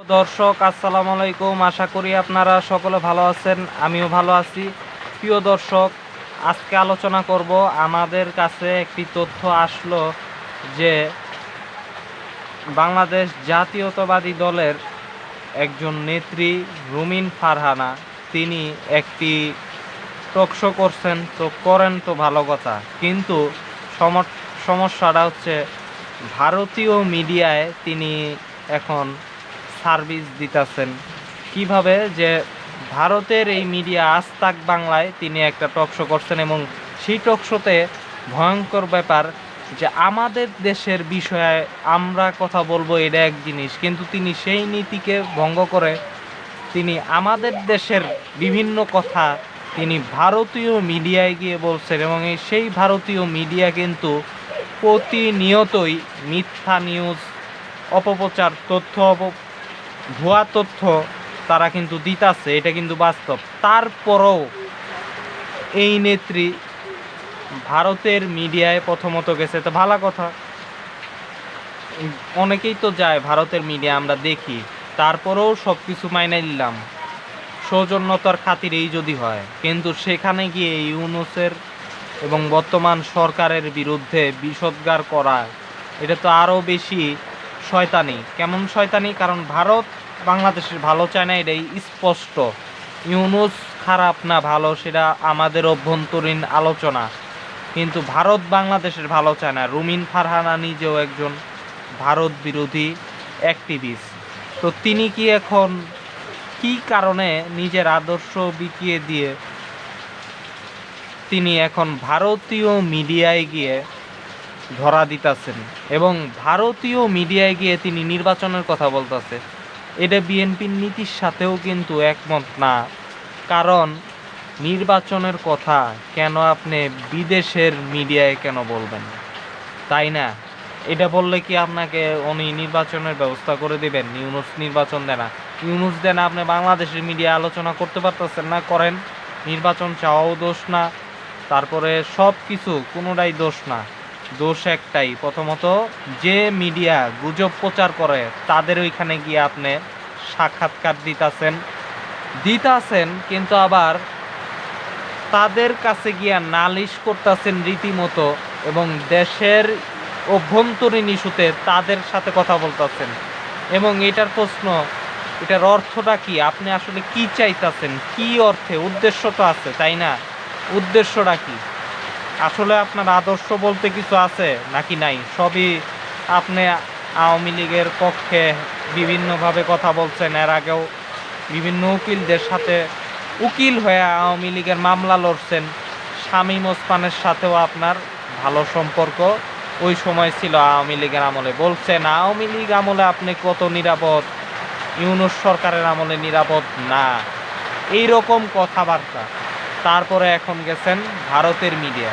দর্শক, আসসালামু আলাইকুম। আশা করি আপনারা সকলে ভালো আছেন, আমিও ভালো আছি। প্রিয় দর্শক, আজকে আলোচনা করব, আমাদের কাছে একটি তথ্য আসলো যে বাংলাদেশ জাতীয়তাবাদী দলের একজন নেত্রী রুমিন ফারহানা, তিনি একটি টকশো করছেন, তো করেন তো ভালো কথা। কিন্তু সমস্যাটা হচ্ছে, ভারতীয় মিডিয়ায় তিনি এখন সার্ভিস দিতেছেন। কীভাবে যে ভারতের এই মিডিয়া আস্তাক বাংলায় তিনি একটা টকশো করছেন এবং সেই টকশোতে ভয়ঙ্কর ব্যাপার যে আমাদের দেশের বিষয়ে আমরা কথা বলব এটা এক জিনিস, কিন্তু তিনি সেই নীতিকে ভঙ্গ করে তিনি আমাদের দেশের বিভিন্ন কথা তিনি ভারতীয় মিডিয়ায় গিয়ে বলছেন এবং সেই ভারতীয় মিডিয়া কিন্তু প্রতিনিয়তই মিথ্যা নিউজ, অপপ্রচার, তথ্য অপ ভুয়া তথ্য তারা কিন্তু দিতাছে, এটা কিন্তু বাস্তব। তারপরও এই নেত্রী ভারতের মিডিয়ায় প্রথমত গেছে তো ভালো কথা। অনেকেই তো যায় ভারতের মিডিয়া আমরা দেখি, তারপরেও সব কিছু মাইনে নিলাম। সৌজন্যতার খাতিরেই যদি হয়, কিন্তু সেখানে গিয়ে ইউনুসের এবং বর্তমান সরকারের বিরুদ্ধে বিষোদ্গার করা, এটা তো আরও বেশি শয়তানি। কেমন শয়তানি? কারণ ভারত, বাংলাদেশের ভালো চায় না এটাই স্পষ্ট। ইউনুস খারাপ না ভালো, সেটা আমাদের অভ্যন্তরীণ আলোচনা। কিন্তু ভারত, বাংলাদেশের ভালো চায় না রুমিন ফারহানা নিজেও একজন ভারত বিরোধী অ্যাক্টিভিস্ট তো তিনি কি এখন কি কারণে নিজের আদর্শ বিকিয়ে দিয়ে তিনি এখন ভারতীয় মিডিয়ায় গিয়ে ধরা দিতাছেন। এবং ভারতীয় মিডিয়ায় গিয়ে তিনি নির্বাচনের কথা বলতেছে। এটা বিএনপির নীতির সাথেও কিন্তু একমত না। কারণ নির্বাচনের কথা কেন আপনি বিদেশের মিডিয়ায় কেন বলবেন? তাই না? এটা বললে কি আপনাকে উনি নির্বাচনের ব্যবস্থা করে দেবেন? ইউনুস নির্বাচন দেয় না। ইউনুস দেন আপনি বাংলাদেশের মিডিয়া আলোচনা করতে পারতেছেন না, করেন। নির্বাচন চাওয়াও দোষ না। তারপরে সব কিছু কোনোটাই দোষ না। দোষ একটাই। প্রথমত, যে মিডিয়া গুজব প্রচার করে, তাদের ওইখানে গিয়ে আপনি সাক্ষাৎকার দিতাছেন। দিতাছেন, কিন্তু আবার তাদের কাছে গিয়া নালিশ করতেছেন রীতিমতো এবং দেশের অভ্যন্তরীণ ইস্যুতে তাদের সাথে কথা বলতেছেন। এবং এটার প্রশ্ন, এটার অর্থটা কি? আপনি আসলে কি চাইতাছেন? কি অর্থে? উদ্দেশ্য তো আছে, তাই না? উদ্দেশ্যটা কি? আসলে আপনার আদর্শ বলতে কিছু আছে নাকি নাই? সবই আপনি আওয়ামী লীগের পক্ষে বিভিন্নভাবে কথা বলছেন। এর আগেও বিভিন্ন উকিলদের সাথে উকিল হয়ে আওয়ামী লীগের মামলা লড়ছেন। শামীম ওসমানের সাথেও আপনার ভালো সম্পর্ক। ওই সময় ছিল আওয়ামী লীগের আমলে। বলছেন, আওয়ামী লীগ আমলে আপনি কত নিরাপদ? ইউনুস সরকারের আমলে নিরাপদ না। এই রকম কথাবার্তা। তারপরে এখন গেছেন ভারতের মিডিয়া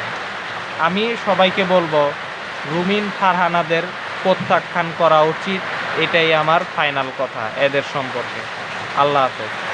আমি সবাইকে বলব, রুমিন ফারহানাদের প্রত্যাখ্যান করা উচিত, এটাই আমার ফাইনাল কথা এদের সম্পর্কে। আল্লাহ হাফেজ।